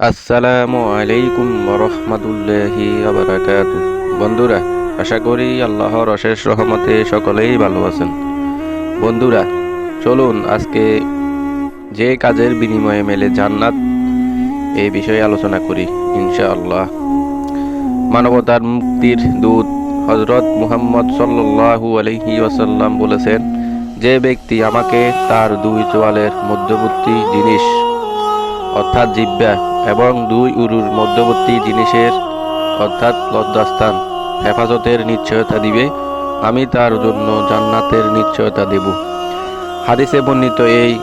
আসসালামু আলাইকুম রহমতুল্লাহি আবরাকাত বন্ধুরা, আশা করি আল্লাহর অশেষ রহমতে সকলেই ভালো আছেন। বন্ধুরা, চলুন আজকে যে কাজের বিনিময়ে মেলে জান্নাত এই বিষয়ে আলোচনা করি, ইনশাআল্লাহ। মানবতার মুক্তির দূত হজরত মুহাম্মদ সাল্লাল্লাহু আলাইহি ওয়াসাল্লাম বলেছেন, যে ব্যক্তি আমাকে তার দুই চোয়ালের মধ্যবর্তী জিনিস, অর্থাৎ জিব্বা এবং দুই উরুর মধ্যবর্তী জিনিসের, অর্থাৎ লজ্জাস্থান, হেফাজতের নিশ্চয়তা দিবে। আমি তার জন্য জান্নাতের নিশ্চয়তা দেব। হাদিসে বর্ণিত এই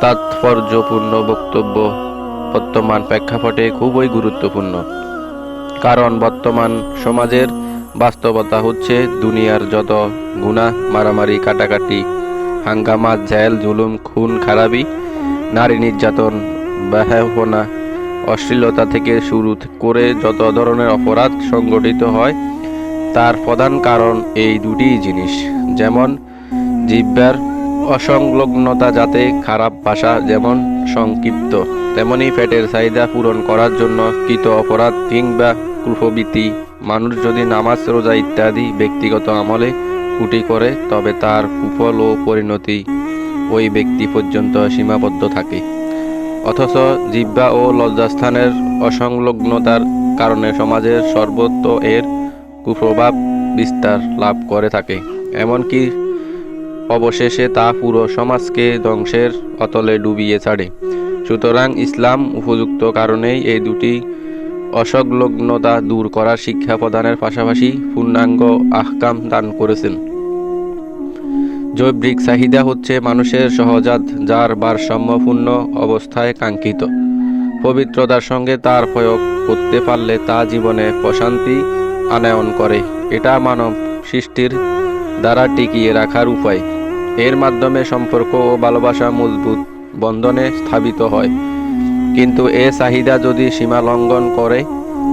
তাৎপর্যপূর্ণ বক্তব্য বর্তমান প্রেক্ষাপটে খুবই গুরুত্বপূর্ণ। কারণ বর্তমান সমাজের বাস্তবতা হচ্ছে দুনিয়ার যত গুণা মারামারি, কাটাকাটি, হাঙ্গামা, জেল, জুলুম, খুন, খারাপি, নারী নির্যাতন ব্যাহনা অশ্লীলতা থেকে শুরু করে যত ধরনের অপরাধ সংগঠিত হয়, তার প্রধান কারণ এই দুটি জিনিস। যেমন জিব্বার অসংলগ্নতা যাতে খারাপ ভাষা যেমন সংক্ষিপ্ত, তেমনি পেটের চাহিদা পূরণ করার জন্য কৃত অপরাধ কিংবা কুফবীতি মানুষ যদি নামাজ, রোজা ইত্যাদি ব্যক্তিগত আমলে কুটি করে, তবে তার কুফল ও পরিণতি ওই ব্যক্তি পর্যন্ত সীমাবদ্ধ থাকে। অথচ জিব্বা ও লজ্জাস্থানের অসংলগ্নতার কারণে সমাজের সর্বত্র এর কুপ্রভাব বিস্তার লাভ করে থাকে। এমনকি অবশেষে তা পুরো সমাজকে ধ্বংসের অতলে ডুবিয়ে ছাড়ে। সুতরাং ইসলাম উপযুক্ত কারণেই এই দুটি অসংলগ্নতা দূর করার শিক্ষা প্রদানের পাশাপাশি পূর্ণাঙ্গ আহকাম দান করেছেন। জৈবিক চাহিদা হচ্ছে মানুষের সহজাত, যার ভারসাম্যপূর্ণ অবস্থায় কাঙ্ক্ষিত। পবিত্রতার সঙ্গে তার প্রয়োগ করতে পারলে তা জীবনে প্রশান্তি আনায়ন করে। এটা মানব সৃষ্টির দ্বারা টিকিয়ে রাখার উপায়। এর মাধ্যমে সম্পর্ক ও ভালোবাসা মজবুত বন্ধনে স্থাপিত হয়। কিন্তু এ চাহিদা যদি সীমা লঙ্ঘন করে,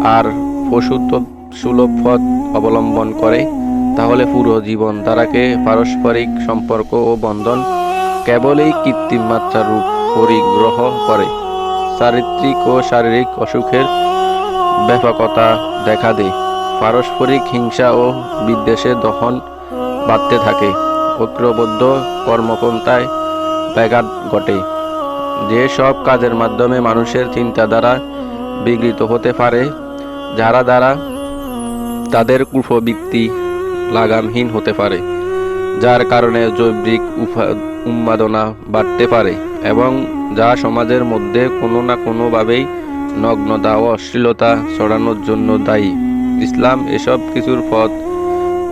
আর পশুত্ব সুলভ পথ অবলম্বন করে তাহলে পুরো জীবন তারাকে পারস্পরিক সম্পর্ক ও বন্ধন কেবলই কৃত্রিম মাত্রার রূপ পরিগ্রহ করে। চারিত্রিক ও শারীরিক অসুখের ব্যাপকতা দেখা দেয়। পারস্পরিক হিংসা ও বিদ্বেষে দহন বাড়তে থাকে। ঐক্যবদ্ধ কর্মপন্থায় ব্যাঘাত ঘটে। যে সব কাজের মাধ্যমে মানুষের চিন্তাধারা বিঘ্নিত হতে পারে, যারা দ্বারা তাদের কুফবৃত্তি লাগামহীন হতে পারে, যার কারণে জৈবিক উন্মাদনা বাড়তে পারে এবং যা সমাজের মধ্যে কোনো না কোনোভাবেই নগ্নতা ও অশ্লীলতা ছড়ানোর জন্য দায়ী। ইসলাম এসব কিছুর পথ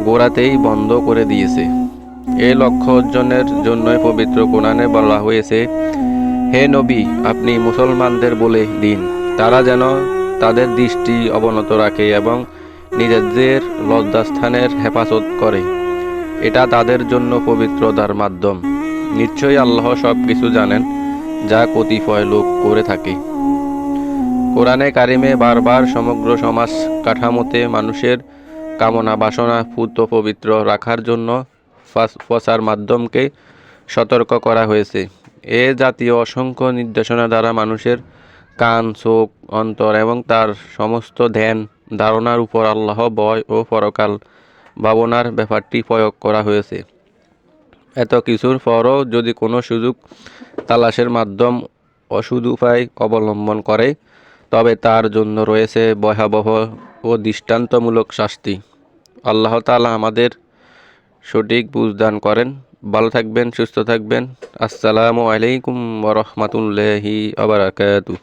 গোড়াতেই বন্ধ করে দিয়েছে। এই লক্ষ্য অর্জনের জন্যই পবিত্র কোরআনে বলা হয়েছে, হে নবী, আপনি মুসলমানদের বলে দিন। তারা যেন তাদের দৃষ্টি অবনত রাখে এবং নিজেদের লজ্জাস্থানের হেফাজত করে। এটা তাদের জন্য পবিত্রতার মাধ্যম। নিশ্চয়ই আল্লাহ সব কিছু জানেন, যা কতিপয় লোক করে থাকে। কোরআনে কারিমে বারবার সমগ্র সমাজ কাঠামোতে মানুষের কামনা বাসনা পুত পবিত্র রাখার জন্য প্রচার মাধ্যমকে সতর্ক করা হয়েছে। এ জাতীয় অসংখ্য নির্দেশনা দ্বারা মানুষের কান, চোখ, অন্তর এবং তার সমস্ত ধ্যান ধারণার উপর আল্লাহ বয় ও পরকাল ভাবনার ব্যাপারটি প্রয়োগ করা হয়েছে। এত কিছুর পরও যদি কোনো সুযোগ তালাশের মাধ্যম অসুদ উপায় অবলম্বন করে, তবে তার জন্য রয়েছে ভয়াবহ ও দৃষ্টান্তমূলক শাস্তি। আল্লাহ তালা আমাদের সঠিক বুঝদান করেন। ভালো থাকবেন, সুস্থ থাকবেন। আসসালামু আলাইকুম রহমতুল্লাহি আবরাকাতু